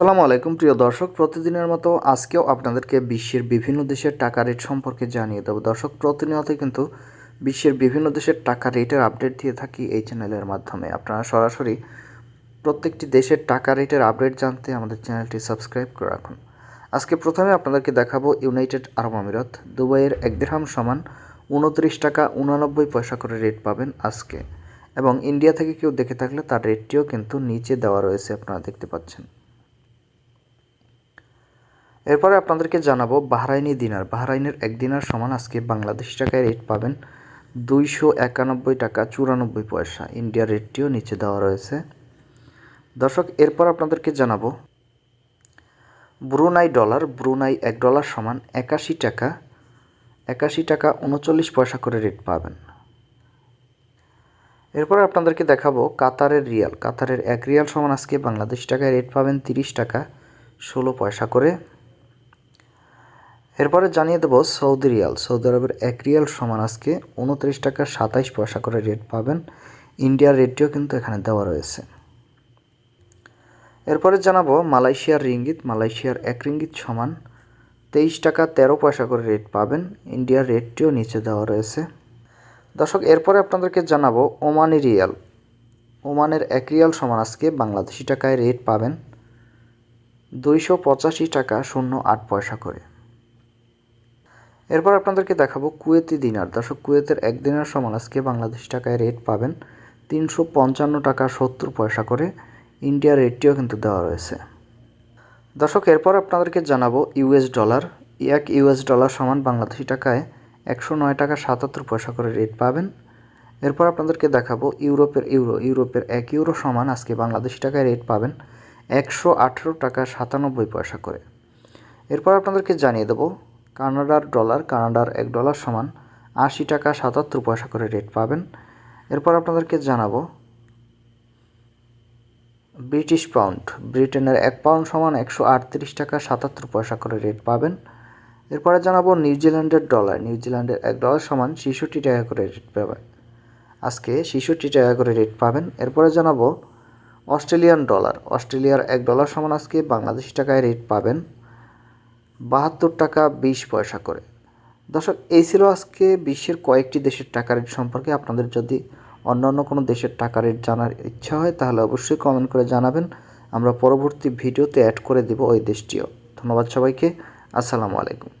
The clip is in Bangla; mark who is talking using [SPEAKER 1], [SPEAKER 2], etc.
[SPEAKER 1] আসসালামু আলাইকুম, প্রিয় দর্শক। প্রতিদিনের মতো আজকেও আপনাদেরকে বিশ্বের বিভিন্ন দেশের টাকা রেট সম্পর্কে জানিয়ে দেবো। দর্শক, প্রতিনিয়ত কিন্তু বিশ্বের বিভিন্ন দেশের টাকা রেটের আপডেট দিয়ে থাকি এই চ্যানেলের মাধ্যমে। আপনারা সরাসরি প্রত্যেকটি দেশের টাকা রেটের আপডেট জানতে আমাদের চ্যানেলটি সাবস্ক্রাইব করে রাখুন। আজকে প্রথমে আপনাদেরকে দেখাবো ইউনাইটেড আরব আমিরাত। দুবাইয়ের এক দেড়হাম সমান উনত্রিশ টাকা উনানব্বই পয়সা করে রেট পাবেন আজকে। এবং ইন্ডিয়া থেকে কেউ দেখে থাকলে তার রেটটিও কিন্তু নিচে দেওয়া রয়েছে, আপনারা দেখতে পাচ্ছেন। এরপরে আপনাদেরকে জানাব বাহরাইনি দিনার। বাহরাইনের এক দিনার সমান আজকে বাংলাদেশি টাকায় রেট পাবেন দুইশো একানব্বই টাকা চুরানব্বই পয়সা। ইন্ডিয়ার রেটটিও নিচে দেওয়া রয়েছে। দর্শক, এরপর আপনাদেরকে জানাব ব্রুনাই ডলার। ব্রুনাই এক ডলার সমান একাশি টাকা একাশি টাকা উনচল্লিশ পয়সা করে রেট পাবেন। এরপর আপনাদেরকে দেখাবো কাতারের রিয়াল। কাতারের এক রিয়াল সমান আজকে বাংলাদেশ টাকায় রেট পাবেন তিরিশ টাকা, ষোলো পয়সা করে। এরপরে জানিয়ে দেবো সৌদি রিয়াল। সৌদি আরবের এক রিয়াল সমান আজকে উনত্রিশ টাকা সাতাইশ পয়সা করে রেট পাবেন। ইন্ডিয়ার রেটটিও কিন্তু এখানে দেওয়া রয়েছে। এরপরে জানাব মালয়েশিয়ার রিঙ্গিত। মালয়েশিয়ার এক রিঙ্গিত সমান তেইশ টাকা তেরো পয়সা করে রেট পাবেন। ইন্ডিয়ার রেটটিও নিচে দেওয়া রয়েছে। দর্শক, এরপরে আপনাদেরকে জানাব ওমানি রিয়াল। ওমানের এক রিয়াল সমান আজকে বাংলাদেশি টাকায় রেট পাবেন দুইশো পঁচাশি টাকা শূন্য আট পয়সা করে। এরপর আপনাদেরকে দেখাবো কুয়েতি দিনার। দর্শক, কুয়েতের এক দিনের সমান আজকে বাংলাদেশ টাকায় রেট পাবেন তিনশো পঞ্চান্ন টাকা সত্তর পয়সা করে। ইন্ডিয়ার রেটটিও কিন্তু দেওয়া রয়েছে। দর্শক, এরপর আপনাদেরকে জানাব ইউএস ডলার এক ইউএস ডলার সমান বাংলাদেশি টাকায় একশো নয় টাকা সাতাত্তর পয়সা করে রেট পাবেন। এরপর আপনাদেরকে দেখাবো ইউরোপের ইউরো ইউরোপের এক ইউরো সমান আজকে বাংলাদেশি টাকায় রেট পাবেন একশো আঠেরো টাকা সাতানব্বই পয়সা করে। এরপর আপনাদেরকে জানিয়ে দেবো কানাডার ডলার, কানাডার এক ডলার সমান আশি টাকা সাতাত্তর পয়সা করে রেট পাবেন। এরপর আপনাদেরকে জানাব ব্রিটিশ পাউন্ড ব্রিটেনের এক পাউন্ড সমান একশো আটত্রিশ টাকা সাতাত্তর পয়সা করে রেট পাবেন। এরপরে জানাব নিউজিল্যান্ডের ডলার নিউজিল্যান্ডের এক ডলার সমান ছেষট্টি টাকা করে রেট পাবেন। আজকে ছেষট্টি টাকা করে রেট পাবেন। এরপরে জানাব অস্ট্রেলিয়ান ডলার অস্ট্রেলিয়ার এক ডলার সমান আজকে বাংলাদেশি টাকায় রেট পাবেন। বাহাত্তর টাকা বিশ পয়সা করে। দর্শক, এই ছিল আজকে বিশ্বের কয়েকটি দেশের টাকা রেট সম্পর্কে। আপনাদের যদি অন্য অন্য কোনো দেশের টাকা রেট জানার ইচ্ছা হয়, তাহলে অবশ্যই কমেন্ট করে জানাবেন। আমরা পরবর্তী ভিডিওতে অ্যাড করে দেব ওই দেশটিও। ধন্যবাদ সবাইকে। আসসালামু আলাইকুম।